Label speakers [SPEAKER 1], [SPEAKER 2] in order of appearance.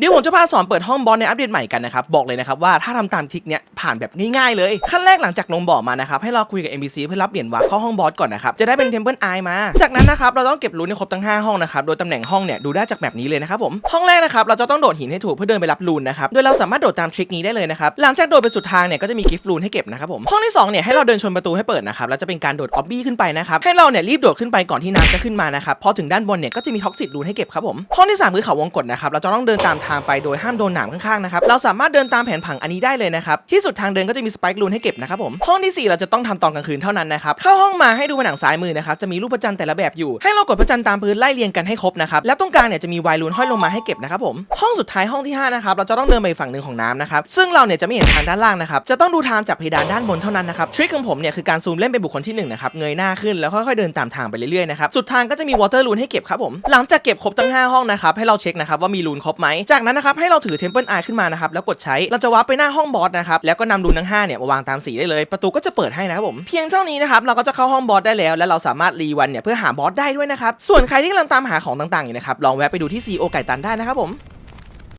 [SPEAKER 1] เดี๋ยวผมจะพาสอนเปิดห้องบอสในอัปเดตใหม่กันนะครับ บอกเลยนะครับว่าถ้าทำตามทริกเนี้ยผ่านแบบง่ายๆเลย ขั้นแรกหลังจากลงบ่อมานะครับ ให้เราคุยกับ NPC เพื่อรับเหรียญวาร์เข้าห้องบอสก่อนนะครับ จะได้เป็น Temple Eye มา จากนั้นนะครับ เราต้องเก็บรูนให้ครบทั้ง 5 ห้องนะครับ โดยตำแหน่งห้องเนี่ยดูได้จากแบบนี้เลยนะครับผม ห้องแรกนะครับเราจะต้องโดดหินให้ถูกเพื่อเดินไปรับรูนนะครับ โดยเราสามารถโดดตามทริคนี้ได้เลยนะครับหลังจากโดดไปสุดทางเนี่ยก็จะมีกิฟต์รูนให้เก็บนะครับผมห้องที่สองเนี่ยให้เราเดินชนประตูให้เปิดนะครับแล้วจะเป็นการโดดออบบี้ขึ้นไปนะครับให้เราเนี่ยรีบโดดขึ้นไปก่อนที่น้ำจะขึ้นมานะครับพอถึงด้านบนเนี่ยก็จะมีท็อกซิตรูนให้เก็บครับผมห้องที่สามคือเขาวงกตนะครับเราจะต้องเดินตามทางไปโดยห้ามโดนหนามข้างๆนะครับเราสามารถเดินตามแผนผังอันนี้ได้เลยนะครับที่สุดทางเดินก็จะมีสไปค์รูนให้เก็บนะครับผมห้องที่สี่เราจะต้องทำตอนกลางคืนเท่านั้นนะครับเข้าห้องมาให้ดูผนังซ้ายมือนะครับจะมีรูปพระจันทร์แต่ละแบบอยู่ ให้เรากดพระจันทร์ตามพื้นไล่เรียงกันให้ครบนะครับแล้วตรงกลางเนี่ยจะมีวายรูนห้อยลงมาให้เก็บนะครับผมห้องสุดท้ายห้องที่ห้านะครับเราจะต้องเดินไปฝั่งหนึ่งของน้ำนะครับซึ่งเราเนี่ยจะไม่เห็นทางด้านล่างนะครับจะต้องดูทางจากเพดานด้านบนเท่านั้นนะครับทริคของผมเนี่ยคือการซูมเล่นเป็นบุคคลที่หนึ่งนะครับเงยหน้าขึ้นแล้วค่อยๆเดินตามทางไปเรื่อยๆนะครับสุดทางก็จะมีวอเตอร์รูนให้เก็บครับผมหลังจากเก็บครบทั้ง5ห้องนะครับให้เราเช็คนะครับว่ามีรูนครบไหมจากนั้นนะครับให้เราถือเทมเพิลไอขึ้นมานะครับแล้วกดใช้เราจะวาร์ปไปหน้าห้องบอสนะครับแล้วก็นำรูนทั้ง5เนี่ยมาวางตามสีได้เลย ประตูก็จะเปิดให้นะครับผมเพียงเท่านี้นะครับเราก็จะเข้าห้องบอสได้แล้ว และเราสามารถรีวันเนี่ยเพื่อหาบอสได้ด้วยนะครับส่วนใครที่กำลังตามหาของต่างๆอยู่นะครับลองแวะไปดูที่ซีโอไก่ตันได้นะครับผม